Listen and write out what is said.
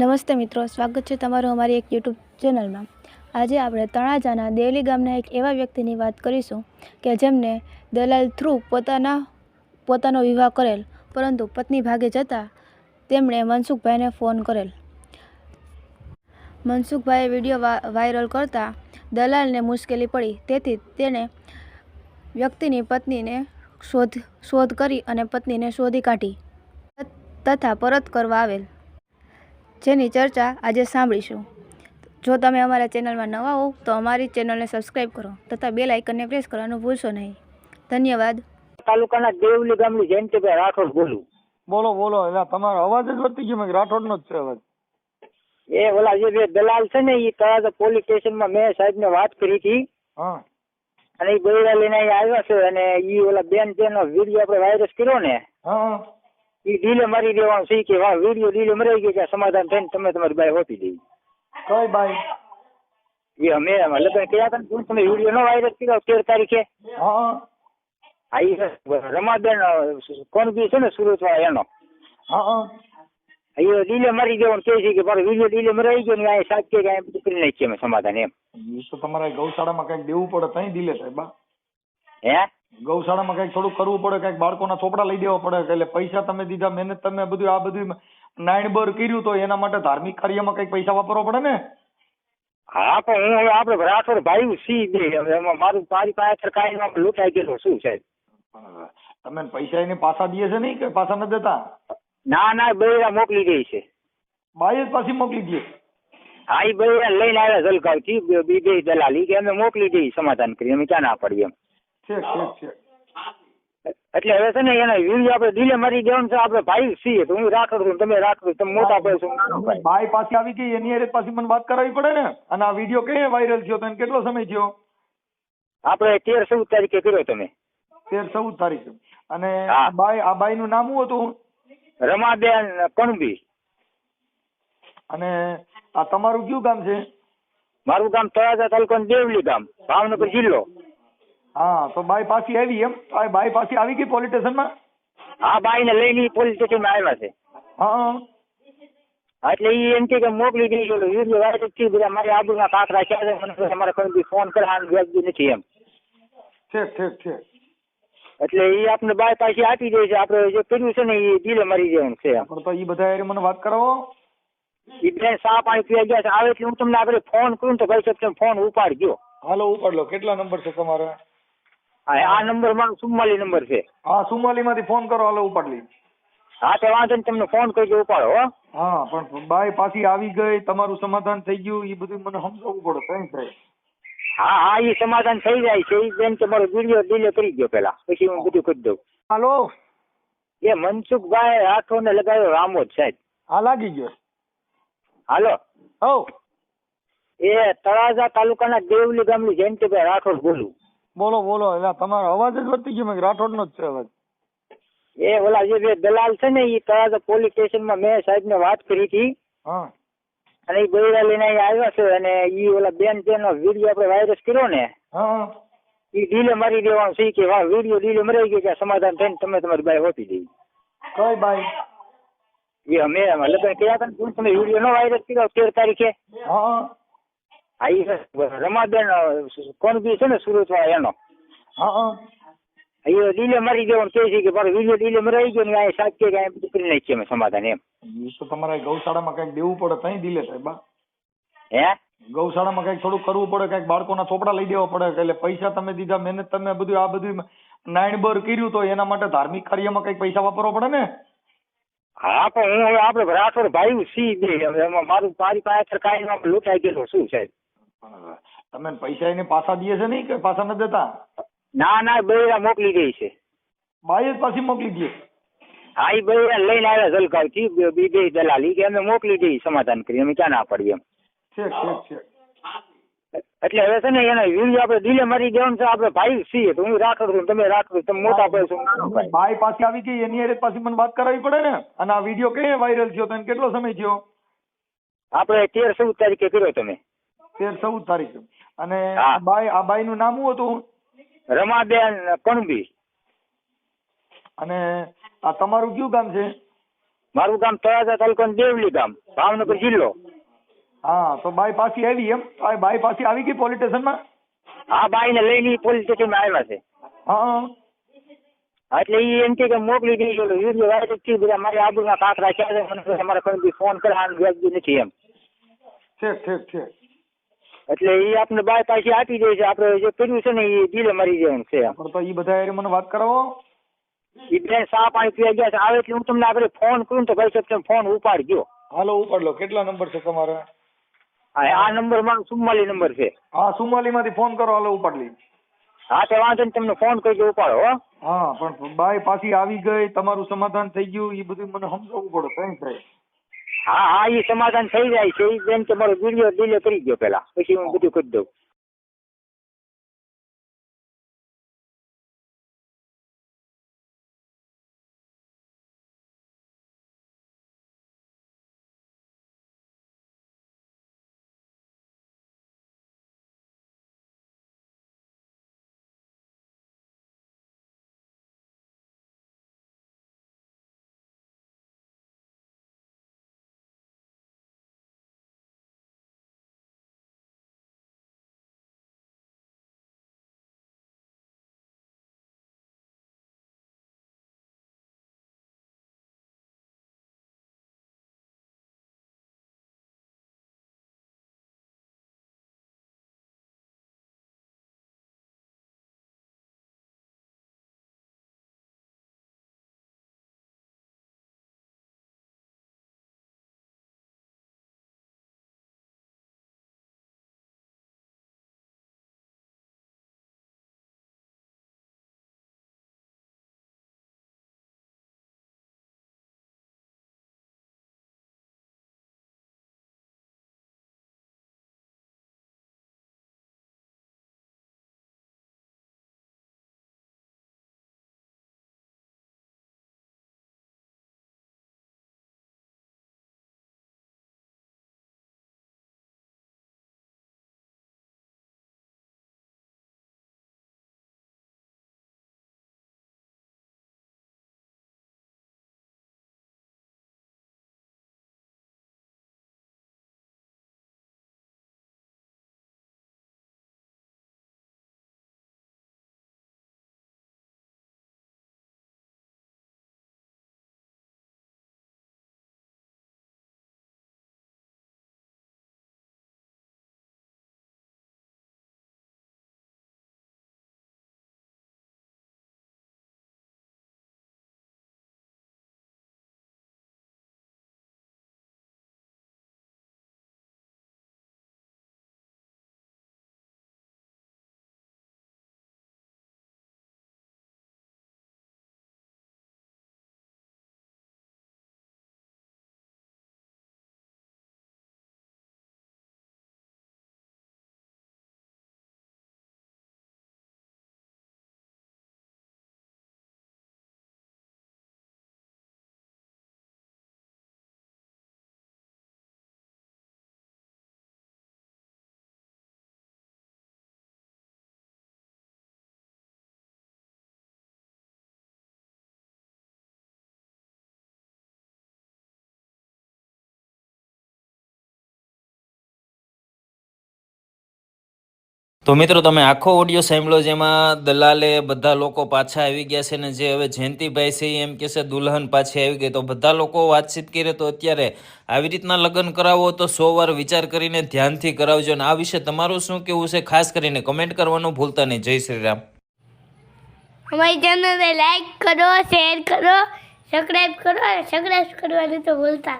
નમસ્તે મિત્રો, સ્વાગત છે તમારું અમારી એક યુટ્યુબ ચેનલમાં. આજે આપણે તળાજાના દેવલી ગામના એક એવા વ્યક્તિની વાત કરીશું કે જેમને દલાલ થ્રુ પોતાના, પોતાનો વિવાહ કરેલ, પરંતુ પત્ની ભાગે જતાં તેમણે મનસુખભાઈને ફોન કરેલ. મનસુખભાઈએ વીડિયો વાયરલ કરતાં દલાલને મુશ્કેલી પડી. તેથી તેણે વ્યક્તિની પત્નીને શોધ શોધ કરી અને પત્નીને શોધી કાઢી. તથા પરત કરવા આવેલ. જેની ચર્ચા આજે સાંભળીશું. જો તમે અમારા ચેનલમાં નવા હો તો અમારી ચેનલને સબસ્ક્રાઈબ કરો તથા બેલ આઇકનને પ્રેસ કરવાનું ભૂલશો નહીં. ધન્યવાદ. તાલુકાના દેવલી ગામની જયંતિભાઈ રાઠોડ બોલું. બોલો બોલો. એટલે તમારો અવાજ જ વધતી ગયો મેં રાઠોડ નો જ છે અવાજ. એ ઓલા જે બે દલાલ છે ને એ તળાજા પોલીસ સ્ટેશનમાં મેં સાહેબને વાત કરી હતી. હા. અને એ બૈરા લઈને આવ્યા છે અને એ ઓલા બેન જેનો વીડિયો આપણે વાયરસ કર્યો ને હા. એ ડીલે મારી દેવાનું છે કે વાહ વીડિયો ડીલે મરાઈ ગયો ત્યાં સમાધાન થઈને તમે તમારી બાઈ હોતી દેવી કોઈ બાઈ. એ અમે લગ્ન કર્યા હતા ને તમે વીડિયો નો વાયરલ કર્યો તેર તારીખે? હા. આ રમાબેન કોણ બી છે ને સુરત વાળા એનો? હા. એ ડીલે મારી દેવાનું કહે છે કે મારો વીડિયો ડીલે મરાઈ ગયો ને અહીંયા સાત કે અહીંયા બધું કરી નાખીએ અમે સમાધાન એમ. એ તો તમારે ગૌશાળામાં કંઈક દેવું પડે તઈ દિલે સાહેબ હા. હે? ગૌશાળામાં કંઈક થોડું કરવું પડે કંઈક બાળકોના ચોપડા લઈ દેવા પડે એટલે પૈસા તમે દીધા મહેનત તમે બધું આ બધું નાયણબર બર કર્યું તો એના માટે ધાર્મિક કાર્યમાં કંઈક પૈસા વાપરવા પડે ને? હા પણ હું હવે આપણે રાઠોડ ભાઈ સી દે હવે એમાં મારું મારી પાસે ન લૂંટાઈ ગયેલો શું છે તમે પૈસા એને પાછા દે છે નહીં કે પાછા નથી દેતા? ના ના બે મોકલી દે છે. બાઈ જ પાછી મોકલી દે. હા એ બૈરા લઈને આવ્યા જલકાવથી બે બે બે દલાલી કે અમે મોકલી દઈએ સમાધાન કરી અમે ક્યાં ના પડીએ એમ. છે એટલે હવે છે ને એને વીડિયો આપણે ડીલે મારી દેવાનું છે આપણે ભાઈ છીએ તો હું રાખડું છું તમે રાખડું તમે મોટા ભાઈ છું નાનો ભાઈ. પાછી આવી ગઈ એની અરે પાછી મને વાત કરાવી પડે ને. અને આ વીડિયો કઈ વાયરલ થયો તને કેટલો સમય થયો? આપણે તેર ચૌદ તારીખે કર્યો તમે. તેર ચૌદ તારીખે. અને હા. આ બાઈ આ બાઈ નું નામ શું હતું? રમાબેન કણબી. અને આ તમારું કયું ગામ છે? મારું ગામ તળાજા તાલુકો દેવલી ગામ ભાવનગર જિલ્લો. હા તો બાઈ પાછી આવી એમ. આ બાઈ પાછી આવી ગઈ પોલીસ સ્ટેશનમાં આ લઈ લઈને પોલીસ સ્ટેશનમાં આવ્યા છે. હા હા, એટલે ઈ એમ કે મોકલી એટલે વીડિયો વાયરલથી બધા મારી આબુના કાંક રાખ્યા છે. મને અમારે કોઈ બી ફોન કરવાનું વ્યાજબી નથી એમ. ઠીક ઠીક ઠીક. એટલે ઈ આપણે બાય પાછી આપી દે છે. આપણે જે કર્યું છે ને એ દિલે મરી જવાનું છે એમ. પણ તો એ બધા મને વાત કરાવો. ઈ બેન સા પાણી પીવા ગયા છે. આવે એટલે હું તમને આપડે ફોન કરું ને તો ભાઈ સાહેબ ફોન ઉપાડજો. હાલો ઉપાડ લો કેટલા નંબર છે તમારે? હા આ નંબર મારો સુમાલી નંબર છે. હા સુમાલી માંથી ફોન કરો હાલો ઉપાડ હા તો વાંધો નહીં તમને ફોન કરજો ઉપાડો હો. હા પણ બાઈ પાછી આવી ગઈ તમારું સમાધાન થઈ ગયું એ બધું મને સમજાવવું પડે કઈ થાય. હા હા એ સમાધાન થઈ જાય છે જેમ કે મારો વીડિયો ડિલે કરી ગયો પેલા પછી હું બધું કરી દઉં. હાલો. એ મનસુખભાઈ રાઠોડને લગાવ્યો રામોદ સાહેબ. હા લાગી ગયો. હાલો. હો એ તળાજા તાલુકાના દેવલી ગામની જયંતિભાઈ રાઠોડ બોલું. બોલો બોલો એટલે તમારો અવાજ જ વધતી ગયો મેં રાઠોડ નો જ છે અવાજ. એ ઓલા જે બે દલાલ છે ને એ તળાજા પોલીસ સ્ટેશનમાં મેં સાહેબને વાત કરી હતી. હા. અને એ બૈરા લઈને આવ્યા છે અને એ ઓલા બેન જેનો વીડિયો આપણે વાયરસ કર્યો ને હા. એ ડીલે મારી દેવાનું છે કે વાહ વીડિયો ડીલે મરાઈ ગયો કે સમાધાન થઈને તમે તમારી બાઈ હોપી દેવી કઈ બાઈ? એ અમે લગ્ન કર્યા હતા ને તમે વીડિયો નો વાયરસ કર્યો તેર તારીખે. હા. આ એ રમાબેન કોણ બી છે ને સુરત વાળા એનો? હા એ ડીલે મારી દેવાનું કહે છે કે મારો વીડિયો ડીલે મરાઈ ગયો ને આ સાહેબ કે બધું કરી નાખીએ અમે સમાધાન એમ. એ તો તમારે ગૌશાળામાં કંઈક દેવું પડે ત્યાં દિલે સાહેબ હા. હે? ગૌશાળામાં કંઈક થોડું કરવું પડે કંઈક બાળકોના ચોપડા લઈ દેવા પડે એટલે પૈસા તમે દીધા મહેનત તમે બધું આ બધું નાઈન બર કર્યું તો એના માટે ધાર્મિક કાર્યમાં કંઈક પૈસા વાપરવા પડે ને? હા પણ હું હવે આપણે રાઠોડ ભાઈ સી દે મારું મારી પાસે કાંઈ ન લૂંટાઈ ગયેલો શું છે પણ તમે પૈસા એને પાછા દે છે નહીં કે પાછા નથી દેતા? ના ના બૈરા મોકલી દે છે. બાઈ જ પાછી મોકલી દે. હા એ બૈરા લઈને આવ્યા જલગાવથી થી બે બે દલાલી કે અમે મોકલી દઈએ સમાધાન કરી. અમે ક્યાં ના પડીએ એમ. ઠીક ઠીક ઠીક. એટલે હવે છે ને એના વીડિયો આપણે દિલે મારી દેવાનું છે આપણે ભાઈ છીએ તો હું રાખડું છું તમે રાખડું તમે મોટા ભાઈ છો નાનો ભાઈ. બાઈ પાછી આવી ગઈ એની હારે પાછી મને વાત કરાવી પડે ને? અને આ વીડિયો કઈ વાયરલ થયો તને કેટલો સમય થયો? આપણે તેર ચૌદ તારીખે કર્યો તમે. તેર ચૌદ તારીખ. અને બાઈ આ બાઈ નું નામ શું હતું? રમાબેન કણબી. અને આ તમારું કયું ગામ છે? મારું ગામ તળાજા તાલુકો દેવલી ગામ ભાવનગર જિલ્લો. હા તો બાઈ પાછી આવી એમ? આ બાઈ પાછી આવી ગઈ પોલીસ સ્ટેશનમાં? આ બાઈને લઈને પોલીસ સ્ટેશનમાં આવ્યા છે. હા હા, એટલે ઈ એમ કે મોકલી એટલે વીડિયો વાયરલથી બધા મારી આબુના કાકરા છે મને તમારે મારે કોઈ ફોન કરે આનું વ્યાજબી નથી એમ. ઠીક ઠીક ઠીક. એટલે એ આપને બાય પાછી આપી દે છે. આપણે જે કર્યું છે ને એ ડીલે મરી જવાનું છે પણ તો એ બધા હારે મને વાત કરાવો. એ બેન સા પાણી પીવા ગયા છે. આવે એટલે હું તમને આગળ ફોન કરું તો ભાઈ સાહેબ તમે ફોન ઉપાડજો. હાલો ઉપાડલો. કેટલા નંબર છે તમારે? હા આ નંબર મારો સુમાલી નંબર છે. હા સુમાલી માંથી ફોન કરો. હાલો ઉપાડ લઈ હા તો વાંધો ને તમને ફોન કરજો ઉપાડો હો. હા પણ બાય પાછી આવી ગઈ. તમારું સમાધાન થઈ ગયું. એ બધું મને સમજાવવું પડે. કઈ થાય. હા હા એ સમાધાન થઈ જાય છે. એ બેન તમારો વીડિયો ડિલે કરી દો પેલા. પછી હું બધું કરી દઉં. તો મિત્રો તમે આખો ઓડિયો સાંભળો જેમાં દલાલે બધા લોકો પાછા આવી ગયા છે ને જે હવે જયંતિભાઈ છે એમ કે છે, દુલ્હન પાછી આવી ગઈ. તો બધા લોકો વાતચીત કરે તો અત્યારે આવી રીતના લગ્ન કરાવો તો સો વાર વિચાર કરીને ધ્યાનથી કરાવજો અને આ વિશે તમારું શું કેવું છે? ખાસ કરીને કમેન્ટ કરવાનું ભૂલતા નહીં. જય શ્રી રામ. અમારી ચેનલને લાઈક કરો શેર કરો સબસ્ક્રાઈબ કરો સબસ્ક્રાઈબ કરવાનું તો ભૂલતા